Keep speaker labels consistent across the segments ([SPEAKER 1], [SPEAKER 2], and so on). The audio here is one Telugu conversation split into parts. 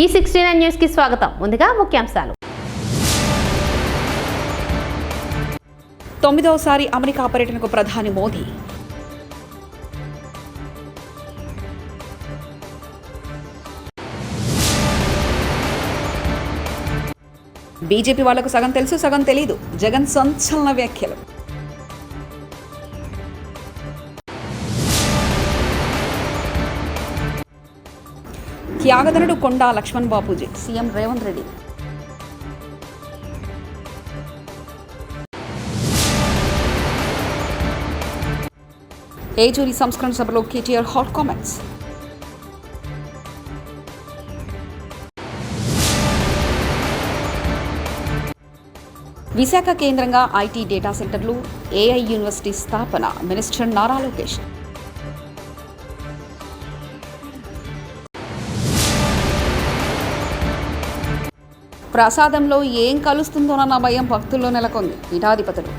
[SPEAKER 1] ఈ సిక్స్టీ నైన్ న్యూస్కి స్వాగతం. ముందుగా ముఖ్యాంశాలు.
[SPEAKER 2] తొమ్మిదవసారి అమెరికా పర్యటనకు ప్రధాని మోదీ. బీజేపీ వాళ్ళకు సగం తెలుసు సగం తెలీదు. జగన్ సంచలన వ్యాఖ్యలు. త్యాగధనుడు కొండా లక్ష్మణ్ బాపూజీ. సీఎం రేవంత్ రెడ్డి. ఏజూరి సంస్కరణ సభలో కేటీఆర్ హాట్ కామెంట్స్. విశాఖ కేంద్రంగా ఐటీ డేటా సెంటర్లు ఏఐ యూనివర్సిటీ స్థాపన మినిస్టర్ నారా లోకేష్. ప్రసాదంలో ఏం కలుస్తుందోనన్న భయం భక్తుల్లో నెలకొంది. పీఠాధిపతులు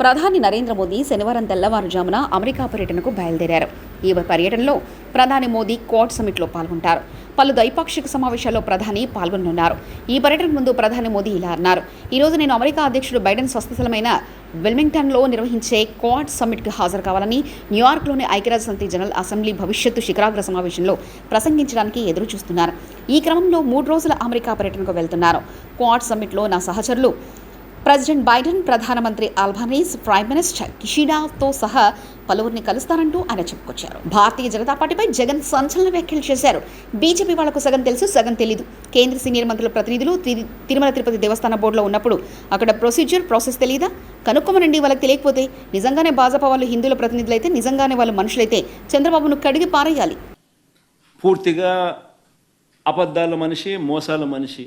[SPEAKER 2] ప్రధాని నరేంద్ర మోదీ శనివారం తెల్లవారుజామున అమెరికా పర్యటనకు బయలుదేరారు. ఈ పర్యటనలో ప్రధాని మోదీ క్వాడ్ సమిట్లో పాల్గొంటారు. పలు ద్వైపాక్షిక సమావేశాల్లో ప్రధాని పాల్గొనున్నారు ఈ పర్యటన ముందు ప్రధాని మోదీ ఇలా అన్నారు. ఈ రోజు నేను అమెరికా అధ్యక్షుడు బైడెన్ స్వస్థలమైన వెల్మింగ్టన్లో నిర్వహించే క్వాడ్ సమ్మిట్కి హాజరు కావాలని న్యూయార్క్లోని ఐక్యరాజ్య సమితి జనరల్ అసెంబ్లీ భవిష్యత్తు శిఖరాగ్ర సమావేశంలో ప్రసంగించడానికి ఎదురు చూస్తున్నారు ఈ క్రమంలో మూడు రోజుల అమెరికా పర్యటనకు వెళ్తున్నారు. క్వాడ్ సమ్మిట్లో నా సహచరులు ప్రెసిడెంట్ బైడెన్ ప్రధానమంత్రి అల్బనీస్ ప్రైమ్ మినిస్టర్ కిషిడాతో సహా పలువురిని కలుస్తారంటూ ఆయన చెప్పుకొచ్చారు. భారతీయ జనతా పార్టీపై జగన్ సంచలన వ్యాఖ్యలు చేశారు. బీజేపీ వాళ్ళకు సగం తెలుసు సగం తెలీదు. కేంద్ర సీనియర్ మంత్రుల ప్రతినిధులు తిరుమల తిరుపతి దేవస్థాన బోర్డులో ఉన్నప్పుడు అక్కడ ప్రొసీజర్ ప్రాసెస్ తెలియదా కనుక్కోమనండి వాళ్ళకి తెలియకపోతే నిజంగానే భాజపా వాళ్ళు హిందువుల ప్రతినిధులైతే నిజంగానే వాళ్ళు మనుషులైతే చంద్రబాబును కడిగి పారేయాలి.
[SPEAKER 3] పూర్తిగా అబద్ధాల మనిషి మోసాల మనిషి.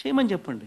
[SPEAKER 3] చేయమని చెప్పండి.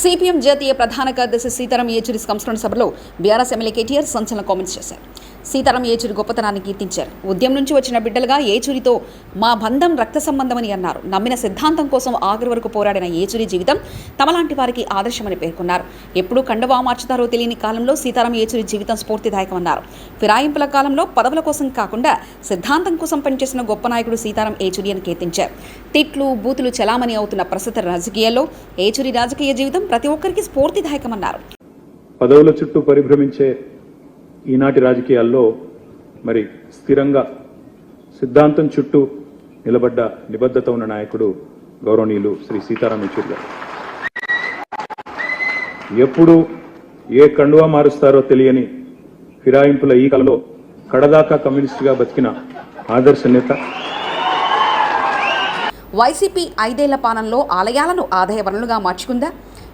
[SPEAKER 2] సిపిఎం జాతీయ ప్రధాన కార్యదర్శి సీతారాం ఏచూరి సంస్కరణ సభలో బీఆర్ఎస్ ఎమ్మెల్యే కేటీఆర్ సంచలన కామెంట్స్ చేశారు. సీతారాం ఏచూరి గొప్పతనాన్ని కీర్తించారు. ఉద్యమం నుంచి వచ్చిన బిడ్డలుగా ఏచూరితో మా బంధం రక్త సంబంధమని అన్నారు. నమ్మిన సిద్ధాంతం కోసం ఆఖరి వరకు పోరాడిన ఏచూరి జీవితం తమలాంటి వారికి ఆదర్శమని పేర్కొన్నారు. ఎప్పుడు కండవా మార్చుతారో తెలియని కాలంలో సీతారాం ఏచూరి జీవితం స్ఫూర్తిదాయకమన్నారు. ఫిరాయింపుల కాలంలో పదవుల కోసం కాకుండా సిద్ధాంతం కోసం పనిచేసిన గొప్ప నాయకుడు సీతారాం ఏచూరి అని కీర్తించారు. తిట్లు బూతులు చలామణి అవుతున్న ప్రస్తుత రాజకీయాల్లో ఏచూరి రాజకీయ జీవితం ప్రతి ఒక్కరికి స్ఫూర్తిదాయకమన్నారు.
[SPEAKER 4] పదవుల చుట్టూ పరిభ్రమించే ఈనాటి రాజకీయాల్లో మరి స్థిరంగా సిద్ధాంతం చుట్టూ నిలబడ్డ నిబద్ధత ఉన్న నాయకుడు గౌరవనీయులు శ్రీ సీతారాం యెచూరి గారు. ఎప్పుడు ఏ కండువా మారుస్తారో తెలియని ఫిరాయింపుల ఈ కలలో కడదాకా కమ్యూనిస్టుగా బతికిన ఆదర్శ నేత.
[SPEAKER 2] వైసీపీ ఐదేళ్ళ పాలనలో ఆలయాలను ఆదాయ వనరులుగా మార్చుకుందా?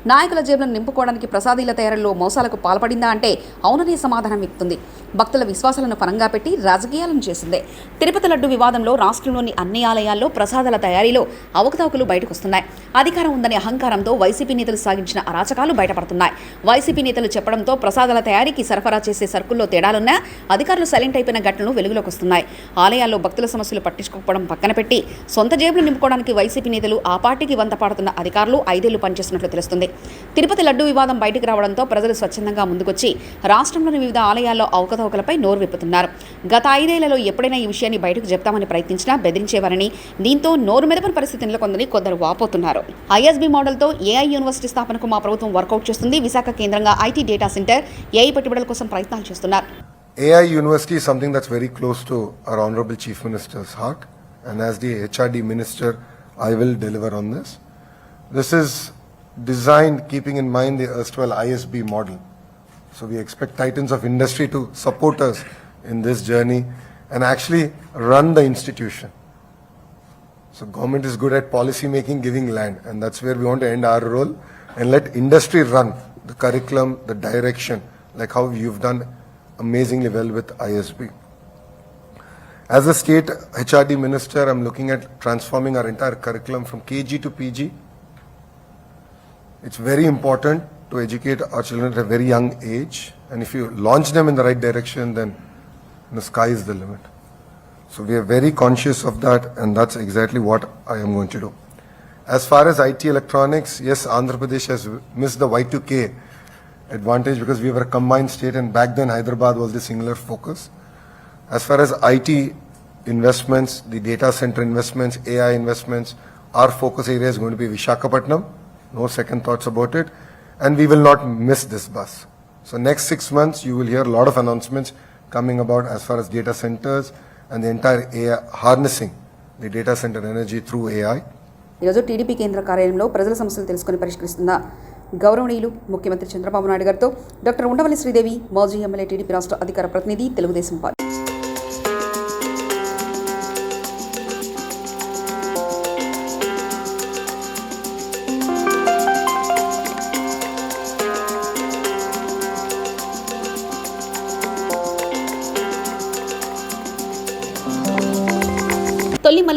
[SPEAKER 2] నాయకుల జేబులను నింపుకోవడానికి ప్రసాదీల తయారీలో మోసాలకు పాల్పడిందా అంటే అవుననే సమాధానం ఇస్తుంది భక్తుల విశ్వాసాలను పరంగా పెట్టి రాజకీయాలను చేసిందే. తిరుపతి లడ్డు వివాదంలో రాష్ట్రంలోని అన్ని ఆలయాల్లో ప్రసాదాల తయారీలో అవకతవకలు బయటకొస్తున్నాయి. అధికారం ఉందనే అహంకారంతో వైసీపీ నేతలు సాగించిన అరాచకాలు బయటపడుతున్నాయి. వైసీపీ నేతలు చెప్పడంతో ప్రసాదాల తయారీకి సరఫరా చేసే సరుకుల్లో తేడాలున్నా అధికారులు సైలెంట్ అయిపోయిన ఘటనలు వెలుగులోకి వస్తున్నాయి ఆలయాల్లో భక్తుల సమస్యలు పట్టించుకోకపోవడం పక్కన పెట్టి సొంత జేబులు నింపుకోవడానికి వైసీపీ నేతలు ఆ పార్టీకి వంత పాడుతున్న అధికారులు ఐదేళ్ళు పనిచేస్తున్నట్లు తెలుస్తుంది. తిరుపతి లడ్డు వివాదం బయటకు రావడంతో ప్రజలు స్వచ్ఛందంగా ముందుకొచ్చి రాష్ట్రంలోని వివిధ ఆలయాల్లో అవకత అవకతవకలపై నోరు విప్పుతున్నారు. గత ఐదేళ్ళలో ఎప్పుడైనా ఈ విషయాన్ని బయటకు చెప్తామని ప్రయత్నించినా బెదిరించేవారని దీంతో నోరు మెదపని పరిస్థితి నెలకొందని కొందరు వాపోతున్నారు. ఐఎస్బీ మోడల్తో ఏఐ యూనివర్సిటీ స్థాపనకు మా ప్రభుత్వం వర్కౌట్ చేస్తుంది. విశాఖ కేంద్రంగా ఐటీ డేటా సెంటర్ ఏఐ పెట్టుబడుల కోసం ప్రయత్నాలు చేస్తున్నారు.
[SPEAKER 5] AI University is something that's very close to our Honorable Chief Minister's heart, and as the HRD Minister, I will deliver on this. This is designed keeping in mind the erstwhile ISB model. So we expect titans of industry to support us in this journey and actually run the institution. So government is good at policy making, giving land, and that's where we want to end our role and let industry run the curriculum, the direction, like how you've done amazingly well with ISB. As a state HRD minister, I'm looking at transforming our entire curriculum from KG to PG. It's very important to educate our children at a very young age, and if you launch them in the right direction, then the sky is the limit. So we are very conscious of that, and that's exactly what I am going to do. As far as IT electronics, yes, Andhra Pradesh has missed the Y2K advantage because we were a combined state, and back then Hyderabad was the singular focus. As far as IT investments, the data center investments, AI investments, our focus area is going to be Vishakhapatnam. No second thoughts about it. And we will not miss this bus. So next six months, you will hear a lot of announcements coming about as far as data centers and the entire AI, harnessing the data center energy through AI.
[SPEAKER 2] ఈరోజు టీడీపీ కేంద్ర కార్యాలయంలో ప్రజల సమస్యలు తెలుసుకుని పరిష్కరిస్తున్న గౌరవనీయులు ముఖ్యమంత్రి చంద్రబాబు నాయుడు గారితో డాక్టర్ ఉండవల్లి శ్రీదేవి మాజీ ఎమ్మెల్యే టీడీపీ రాష్ట్ర అధికార ప్రతినిధి తెలుగుదేశం పార్టీ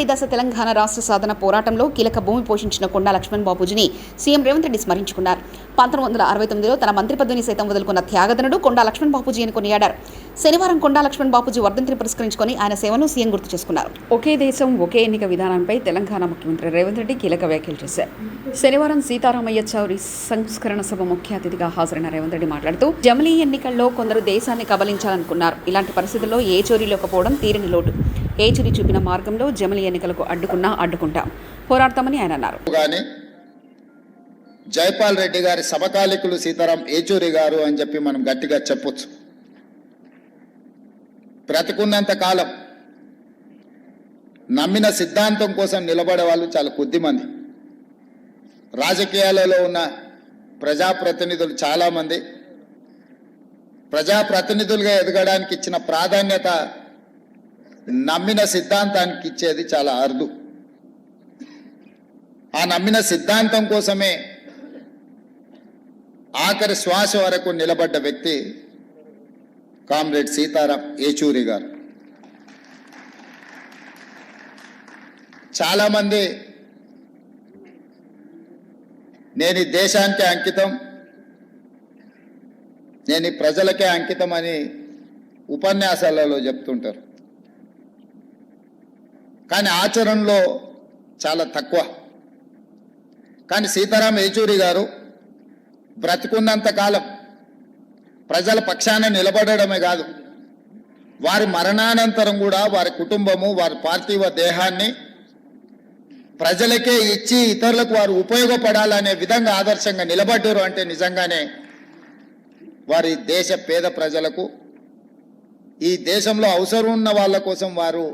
[SPEAKER 2] దశ తెలంగాణ రాష్ట్ర సాధన పోరాటంలో కీలక భూమి పోషించిన కొండా లక్ష్మణ్ బాబుజీని సీఎం రేవంత్ రెడ్డి స్మరించుకున్నారు. పంతొమ్మిది వందల అరవై తొమ్మిదిలో తన మంత్రి పదవిని సైతం వదులుకున్న త్యాగదనుడు కొండా లక్ష్మణ్ బాబుజీ అని కొనియాడారు. శనివారం కొండా లక్ష్మణ్ బాబుజీ వర్ధంతిని పురస్కరించుకొని ఆయన సేవను సీఎం గుర్తు చేసుకున్నారు. ఒకే దేశం ఒకే ఎన్నిక విధానంపై తెలంగాణ ముఖ్యమంత్రి రేవంత్ రెడ్డి కీలక వ్యాఖ్యలు చేశారు. శనివారం సీతారామయ్య చౌరి సంస్కరణ సభ ముఖ్య అతిథిగా హాజరైన రేవంత్ రెడ్డి మాట్లాడుతూ జమిలీ ఎన్నికల్లో కొందరు దేశాన్ని కబలించాలనుకున్నారు. ఇలాంటి పరిస్థితుల్లో ఏ చోరీ లేకపోవడం తీరని లోటు. ఏ చూపిన మార్గంలో జమలి ఎన్నికలకు అడ్డుకున్నా అడ్డుకుంటాం. పోరాడతామని ఆయన అన్నారు.
[SPEAKER 6] కానీ జైపాల్ రెడ్డి గారి సమకాలికులు సీతారాం ఏచూరి గారు అని చెప్పి మనం గట్టిగా చెప్పొచ్చు. బ్రతికున్నంత కాలం నమ్మిన సిద్ధాంతం కోసం నిలబడే వాళ్ళు చాలా కొద్దిమంది. రాజకీయాలలో ఉన్న ప్రజాప్రతినిధులు చాలామంది. ప్రజాప్రతినిధులుగా ఎదగడానికి ఇచ్చిన ప్రాధాన్యత నమ్మిన సిద్ధాంతానికి ఇచ్చేది చాలా అరుదు. ఆ నమ్మిన సిద్ధాంతం కోసమే ఆఖరి శ్వాస వరకు నిలబడ్డ వ్యక్తి కామ్రేడ్ సీతారాం ఏచూరి గారు. చాలామంది నేను ఈ దేశానికి అంకితం నేను ఈ ప్రజలకే అంకితం అని ఉపన్యాసాలలో చెప్తుంటారు. కానీ ఆచరణలో చాలా తక్కువ. కానీ సీతారాం ఏచూరి గారు బ్రతికున్నంత కాలం ప్రజల పక్షాన నిలబడడమే కాదు వారి మరణానంతరం కూడా వారి కుటుంబము వారి పార్థివ దేహాన్ని ప్రజలకే ఇచ్చి ఇతరులకు వారు ఉపయోగపడాలనే విధంగా ఆదర్శంగా నిలబడ్డారు అంటే నిజంగానే వారి దేశ పేద ప్రజలకు ఈ దేశంలో అవసరం ఉన్న వాళ్ళ కోసం వారు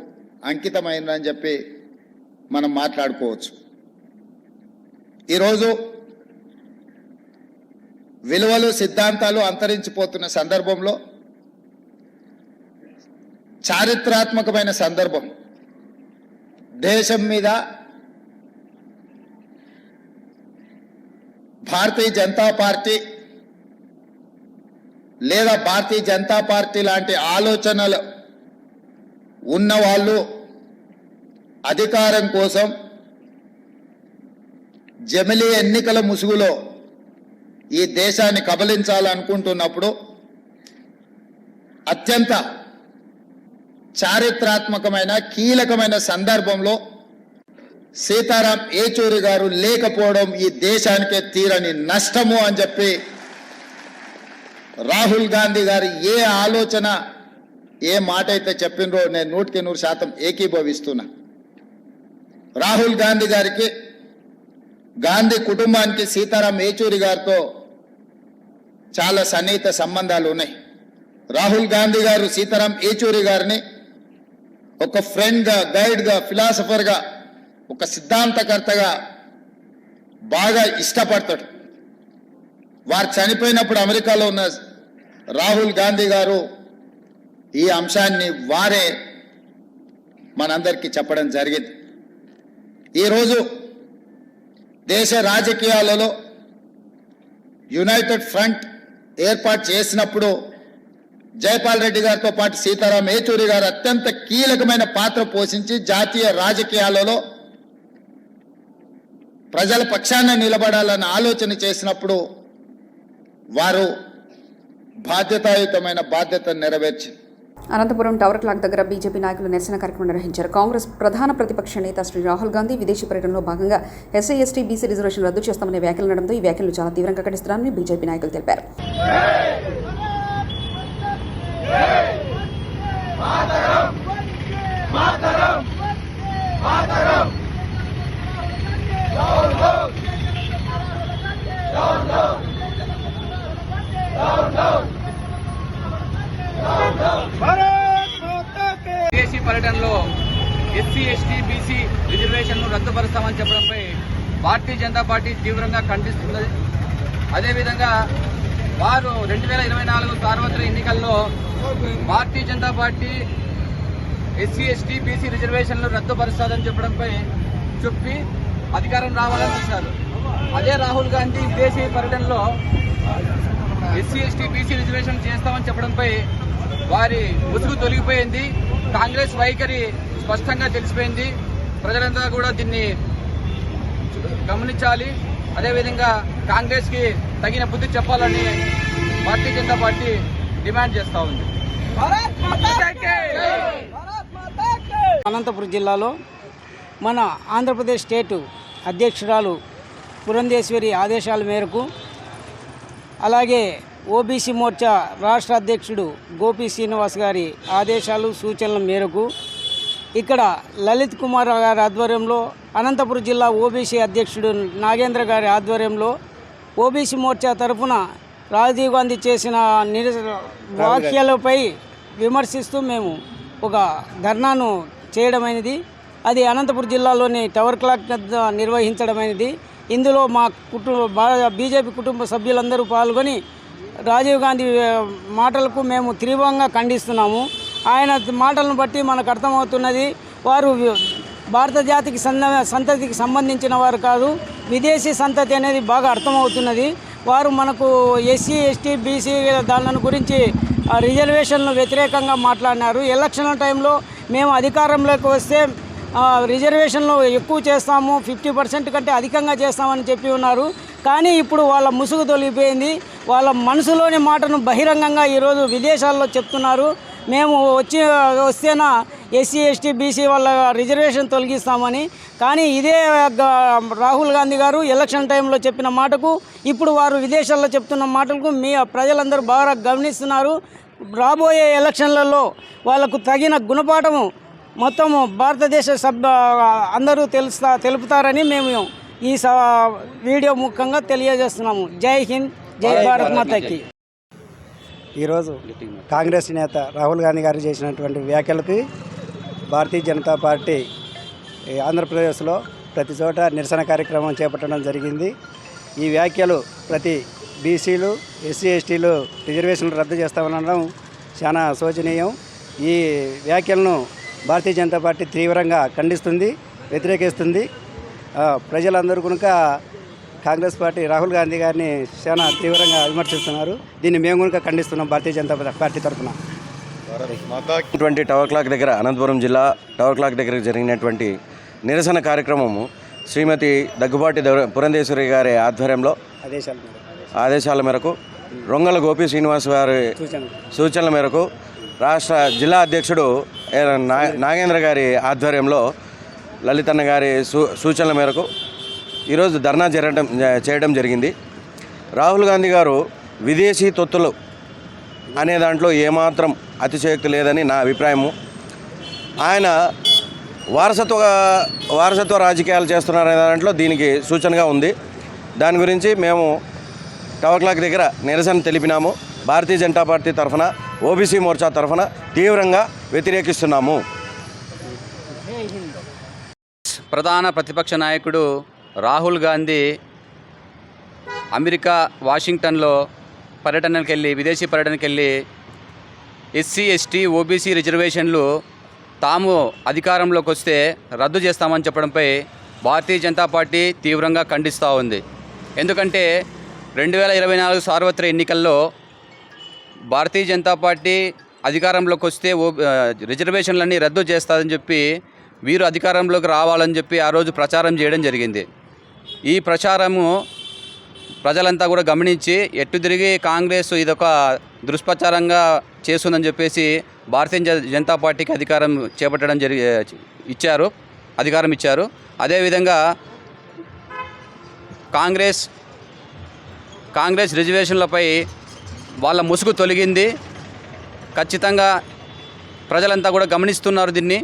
[SPEAKER 6] అంకితమైందని చెప్పి మనం మాట్లాడుకోవచ్చు. ఈరోజు విలువలు సిద్ధాంతాలు అంతరించిపోతున్న సందర్భంలో చారిత్రాత్మకమైన సందర్భం దేశం మీద భారతీయ జనతా పార్టీ లేదా భారతీయ జనతా పార్టీ లాంటి ఆలోచనలు ఉన్నవాళ్ళు అధికారం కోసం జమిలీ ఎన్నికల ముసుగులో ఈ దేశాన్ని కబలించాలనుకుంటున్నప్పుడు అత్యంత చారిత్రాత్మకమైన కీలకమైన సందర్భంలో సీతారాం ఏచూరి గారు లేకపోవడం ఈ దేశానికే తీరని నష్టము అని చెప్పి రాహుల్ గాంధీ గారు ఏ ఆలోచన ఏ మాట అయితే చెప్పినరో నేను నూటికి నూరు శాతం ఏకీభవిస్తున్నా. రాహుల్ గాంధీ గారికి గాంధీ కుటుంబానికి సీతారాం ఏచూరి గారితో చాలా సన్నిహిత సంబంధాలు ఉన్నాయి. రాహుల్ గాంధీ గారు సీతారాం ఏచూరి గారిని ఒక ఫ్రెండ్గా గైడ్గా ఫిలాసఫర్గా ఒక సిద్ధాంతకర్తగా బాగా ఇష్టపడతాడు. వారు చనిపోయినప్పుడు అమెరికాలో ఉన్న రాహుల్ గాంధీ గారు ఈ అంశాన్ని వారే మనందరికీ చెప్పడం జరిగింది. ఈరోజు దేశ రాజకీయాలలో యునైటెడ్ ఫ్రంట్ ఏర్పాటు చేసినప్పుడు జైపాల్ రెడ్డి గారితో పాటు సీతారాం ఏచూరి గారు అత్యంత కీలకమైన పాత్ర పోషించి జాతీయ రాజకీయాలలో ప్రజల పక్షాన నిలబడాలని ఆలోచన చేసినప్పుడు వారు బాధ్యతాయుతమైన బాధ్యతను నెరవేర్చి
[SPEAKER 2] అనంతపురం టవర్ క్లాక్ దగ్గర బీజేపీ నాయకులు నిరసన కార్యక్రమం నిర్వహించారు కాంగ్రెస్ ప్రధాన ప్రతిపక్ష నేత శ్రీ రాహుల్ గాంధీ విదేశీ పర్యటనలో భాగంగా ఎస్సీ ఎస్టీ బీసీ రిజర్వేషన్ రద్దు చేస్తామనే వ్యాఖ్యలు ఉండడంతో ఈ వ్యాఖ్యలు చాలా తీవ్రంగా ఖండిస్తున్నారని బీజేపీ నాయకులు తెలిపారు
[SPEAKER 7] విదేశీ పర్యటనలో ఎస్సీ ఎస్టీ బీసీ రిజర్వేషన్ను రద్దుపరుస్తామని చెప్పడంపై భారతీయ జనతా పార్టీ తీవ్రంగా ఖండిస్తున్నది అదేవిధంగా వారు రెండు వేల ఇరవై నాలుగు సార్వత్రిక ఎన్నికల్లో Bharatiya Janata party SC ST BC రిజర్వేషన్లు రద్దుపరుస్తాదని చెప్పడంపై చెప్పి అధికారం రావాలని చూశారు. అదే రాహుల్ గాంధీ విదేశీ పర్యటనలో ఎస్సీ ఎస్టీ బీసీ రిజర్వేషన్ చేస్తామని చెప్పడంపై వారి ముసుగు తొలగిపోయింది. కాంగ్రెస్ వైఖరి స్పష్టంగా తెలిసిపోయింది. ప్రజలంతా కూడా దీన్ని గమనించాలి. అదేవిధంగా కాంగ్రెస్కి తగిన బుద్ధి చెప్పాలని భారతీయ జనతా పార్టీ డిమాండ్ చేస్తా ఉంది.
[SPEAKER 8] అనంతపురం జిల్లాలో మన ఆంధ్రప్రదేశ్ స్టేటు అధ్యక్షురాలు పురంధేశ్వరి ఆదేశాల మేరకు అలాగే ఓబీసీ మోర్చా రాష్ట్ర అధ్యక్షుడు గోపి శ్రీనివాస్ గారి ఆదేశాలు సూచనల మేరకు ఇక్కడ లలిత్ కుమార్ గారి ఆధ్వర్యంలో అనంతపురం జిల్లా ఓబీసీ అధ్యక్షుడు నాగేంద్ర గారి ఆధ్వర్యంలో ఓబీసీ మోర్చా తరఫున రాజీవ్ గాంధీ చేసిన నిరస వ్యాఖ్యలపై విమర్శిస్తూ మేము ఒక ధర్నాను చేయడమైనది. అది అనంతపురం జిల్లాలోని టవర్ క్లాక్ నిర్వహించడమైనది. ఇందులో మా కుటుంబ బీజేపీ కుటుంబ సభ్యులందరూ పాల్గొని రాజీవ్ గాంధీ మాటలకు మేము తీవ్రంగా ఖండిస్తున్నాము. ఆయన మాటలను బట్టి మనకు అర్థమవుతున్నది వారు భారత జాతికి సంతతికి సంబంధించిన వారు కాదు విదేశీ సంతతి అనేది బాగా అర్థమవుతున్నది. వారు మనకు ఎస్సీ ఎస్టీ బీసీ దాని గురించి రిజర్వేషన్లు వ్యతిరేకంగా మాట్లాడినారు. ఎలక్షన్ల టైంలో మేము అధికారంలోకి వస్తే రిజర్వేషన్లు ఎక్కువ చేస్తాము ఫిఫ్టీ పర్సెంట్ కంటే అధికంగా చేస్తామని చెప్పి ఉన్నారు. కానీ ఇప్పుడు వాళ్ళ ముసుగు తొలగిపోయింది. వాళ్ళ మనసులోని మాటను బహిరంగంగా ఈరోజు విదేశాల్లో చెప్తున్నారు. మేము వచ్చి వస్తేనా ఎస్సీ ఎస్టీ బీసీ వాళ్ళ రిజర్వేషన్ తొలగిస్తామని. కానీ ఇదే గ- రాహుల్ గాంధీ గారు ఎలక్షన్ టైంలో చెప్పిన మాటకు ఇప్పుడు వారు విదేశాల్లో చెప్తున్న మాటలకు మీ ప్రజలందరూ బాగా గమనిస్తున్నారు. రాబోయే ఎలక్షన్లలో వాళ్ళకు తగిన గుణపాఠము మొత్తము భారతదేశ సభ్య అందరూ తెలుస్తా తెలుపుతారని మేము ఈ స వీడియో ముఖంగా తెలియజేస్తున్నాము. జై హింద్ జై భారత్ మాతకి. ఈరోజు కాంగ్రెస్ నేత రాహుల్ గాంధీ గారు చేసినటువంటి వ్యాఖ్యలకి భారతీయ జనతా పార్టీ ఆంధ్రప్రదేశ్లో ప్రతి చోట నిరసన కార్యక్రమం చేపట్టడం జరిగింది. ఈ వ్యాఖ్యలు ప్రతి బీసీలు ఎస్సీ ఎస్టీలు రిజర్వేషన్లు రద్దు చేస్తామనడం చాలా శోచనీయం. ఈ వ్యాఖ్యలను భారతీయ జనతా పార్టీ తీవ్రంగా ఖండిస్తుంది వ్యతిరేకిస్తుంది. ప్రజలందరూ కనుక కాంగ్రెస్ పార్టీ రాహుల్ గాంధీ గారిని చాలా తీవ్రంగా విమర్శిస్తున్నారు. దీన్ని మేము కనుక ఖండిస్తున్నాం భారతీయ జనతా పార్టీ తరఫున.
[SPEAKER 9] ఉన్నటువంటి టవర్ క్లాక్ దగ్గర అనంతపురం జిల్లా టవర్ క్లాక్ దగ్గర జరిగినటువంటి నిరసన కార్యక్రమము శ్రీమతి దగ్గుబాటి పురంధేశ్వరి గారి ఆధ్వర్యంలో
[SPEAKER 8] ఆదేశాల మేరకు
[SPEAKER 9] రొంగల గోపి శ్రీనివాస్ గారి
[SPEAKER 8] సూచనలు
[SPEAKER 9] మేరకు రాష్ట్ర జిల్లా అధ్యక్షుడు నాగేంద్ర గారి ఆధ్వర్యంలో లలితన్న గారి సూ సూచనల మేరకు ఈరోజు ధర్నా జరగడం చేయడం జరిగింది. రాహుల్ గాంధీ గారు విదేశీ తొత్తులు అనే దాంట్లో ఏమాత్రం అతిశయోక్తి లేదని నా అభిప్రాయము. ఆయన వారసత్వ వారసత్వ రాజకీయాలు చేస్తున్నారనే దాంట్లో దీనికి సూచనగా ఉంది. దాని గురించి మేము టవర్ క్లాక్ దగ్గర నిరసన తెలిపినాము. భారతీయ జనతా పార్టీ తరఫున ఓబీసీ మోర్చా తరఫున తీవ్రంగా వ్యతిరేకిస్తున్నాము.
[SPEAKER 7] ప్రధాన ప్రతిపక్ష నాయకుడు రాహుల్ గాంధీ అమెరికా వాషింగ్టన్లో పర్యటనకి వెళ్ళి విదేశీ పర్యటనకి వెళ్ళి ఎస్సీ ఎస్టీ ఓబీసీ రిజర్వేషన్లు తాము అధికారంలోకి వస్తే రద్దు చేస్తామని చెప్పడంపై భారతీయ జనతా పార్టీ తీవ్రంగా ఖండిస్తూ ఉంది. ఎందుకంటే రెండు వేల ఇరవై నాలుగు సార్వత్రిక ఎన్నికల్లో భారతీయ జనతా పార్టీ అధికారంలోకి వస్తే ఓ రిజర్వేషన్లన్నీ రద్దు చేస్తారని చెప్పి వీరు అధికారంలోకి రావాలని చెప్పి ఆ రోజు ప్రచారం చేయడం జరిగింది. ఈ ప్రచారము ప్రజలంతా కూడా గమనించి ఎట్టు తిరిగి కాంగ్రెస్ ఇదొక దుష్ప్రచారంగా చేస్తుందని చెప్పేసి భారతీయ జనతా పార్టీకి అధికారం చేపట్టడం జరిగి ఇచ్చారు అధికారం ఇచ్చారు. అదేవిధంగా కాంగ్రెస్ కాంగ్రెస్ రిజర్వేషన్లపై వాళ్ళ ముసుగు తొలగింది. ఖచ్చితంగా ప్రజలంతా కూడా గమనిస్తున్నారు దీన్ని.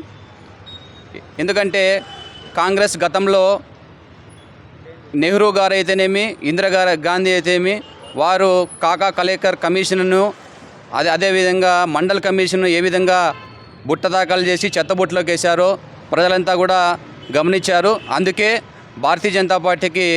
[SPEAKER 7] ఎందుకంటే కాంగ్రెస్ గతంలో నెహ్రూ గారు అయితేనేమి ఇందిరా గాంధీ అయితేమి వారు కాకా కలేకర్ కమిషన్ను అదే అదేవిధంగా మండల్ కమిషన్ను ఏ విధంగా బుట్ట దాఖలు చేసి చెత్తబుట్టలోకి వేశారో ప్రజలంతా కూడా గమనించారు. అందుకే భారతీయ జనతా పార్టీకి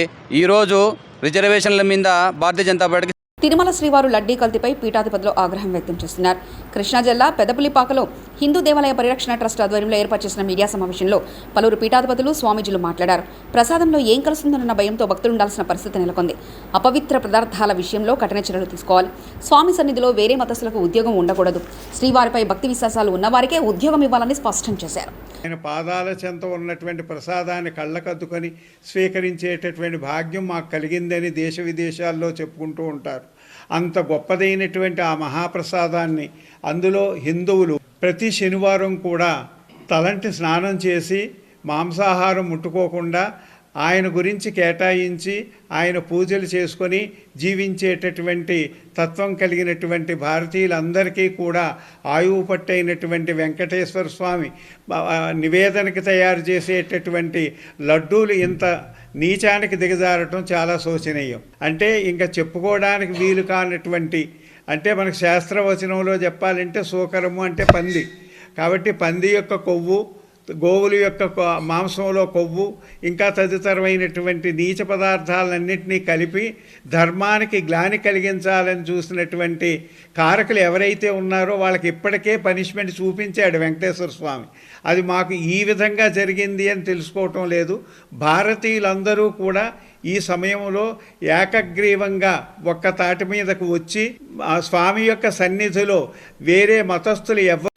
[SPEAKER 7] ఈరోజు రిజర్వేషన్ల మీద భారతీయ జనతా పార్టీకి
[SPEAKER 2] తిరుమల శ్రీవారు లడ్డీ కల్తీపై పీఠాధిపతులు ఆగ్రహం వ్యక్తం చేస్తున్నారు. కృష్ణా జిల్లా పెదపల్లిపాకలో హిందూ దేవాలయ పరిరక్షణ ట్రస్ట్ ఆధ్వర్యంలో ఏర్పాటు చేసిన మీడియా సమావేశంలో పలువురు పీఠాధిపతులు స్వామీజీలు మాట్లాడారు. ప్రసాదంలో ఏం కలుస్తుందన్న భయంతో భక్తులు ఉండాల్సిన పరిస్థితి నెలకొంది. అపవిత్ర పదార్థాల విషయంలో కఠిన చర్యలు తీసుకోవాలి. స్వామి సన్నిధిలో వేరే మతస్థులకు ఉద్యోగం ఉండకూడదు. శ్రీవారిపై భక్తి విశ్వాసాలు ఉన్నవారికే ఉద్యోగం ఇవ్వాలని స్పష్టం చేశారు.
[SPEAKER 10] ఆయన పాదాల చెంత ఉన్నటువంటి ప్రసాదాన్ని కళ్ళకద్దుకొని స్వీకరించేటటువంటి భాగ్యం మాకు కలిగిందని దేశ విదేశాల్లో చెప్పుకుంటూ ఉంటారు. అంత గొప్పదైనటువంటి ఆ మహాప్రసాదాన్ని అందులో హిందువులు ప్రతి శనివారం కూడా తలంటి స్నానం చేసి మాంసాహారం ముట్టుకోకుండా ఆయన గురించి కేటాయించి ఆయన పూజలు చేసుకొని జీవించేటటువంటి తత్వం కలిగినటువంటి భారతీయులందరికీ కూడా ఆయువు పట్టైనటువంటి వెంకటేశ్వర స్వామి నివేదనకి తయారు చేసేటటువంటి లడ్డూలు ఇంత నీచానికి దిగజారటం చాలా శోచనీయం. అంటే ఇంకా చెప్పుకోవడానికి వీలు కానటువంటి అంటే మనకు శాస్త్రవచనంలో చెప్పాలంటే సూకరము అంటే పంది. కాబట్టి పంది యొక్క కొవ్వు గోవుల యొక్క మాంసంలో కొవ్వు ఇంకా తదితరమైనటువంటి నీచ పదార్థాలన్నింటినీ కలిపి ధర్మానికి గ్లాని కలిగించాలని చూసినటువంటి కారకులు ఎవరైతే ఉన్నారో వాళ్ళకి ఇప్పటికే పనిష్మెంట్ చూపించాడు వెంకటేశ్వర స్వామి. అది మాకు ఈ విధంగా జరిగింది అని తెలుసుకోవటం లేదు. భారతీయులందరూ కూడా ఈ సమయంలో ఏకగ్రీవంగా ఒక్క తాటి మీదకు వచ్చి ఆ స్వామి యొక్క సన్నిధిలో వేరే మతస్థులు ఎవరు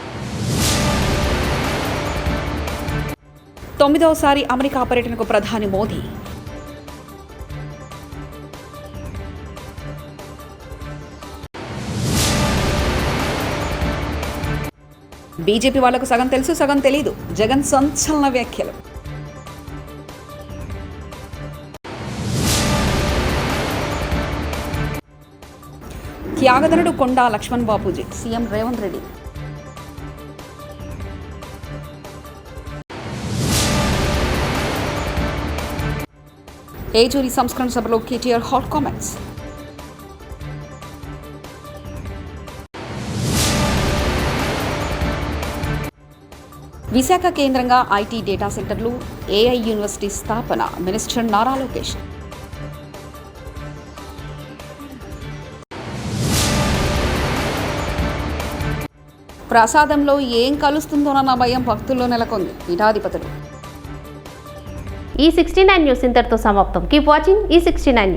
[SPEAKER 2] తొమ్మిదవసారి అమెరికా పర్యటనకు ప్రధాని మోదీ. బీజేపీ వాళ్ళకు సగం తెలుసు సగం తెలీదు. జగన్ సంచలన వ్యాఖ్యలు. త్యాగధనుడు కొండా లక్ష్మణ్ బాపూజీ సీఎం రేవంత్ రెడ్డి. ఏజూరి సంస్కరణ సభలో కేటీఆర్ హాట్ కామెంట్స్? విశాఖ కేంద్రంగా ఐటీ డేటా సెంటర్లు ఏఐ యూనివర్సిటీ స్థాపన మినిస్టర్ నారా లోకేష్. ప్రసాదంలో ఏం కలుస్తుందోనన్న భయం భక్తుల్లో నెలకొంది పీఠాధిపతులు.
[SPEAKER 1] ఈ సిక్స్టీ నైన్ న్యూస్ ఇంతటితో సమాప్తం కీప్ వాచింగ్ ఈ సిక్స్టీ నైన్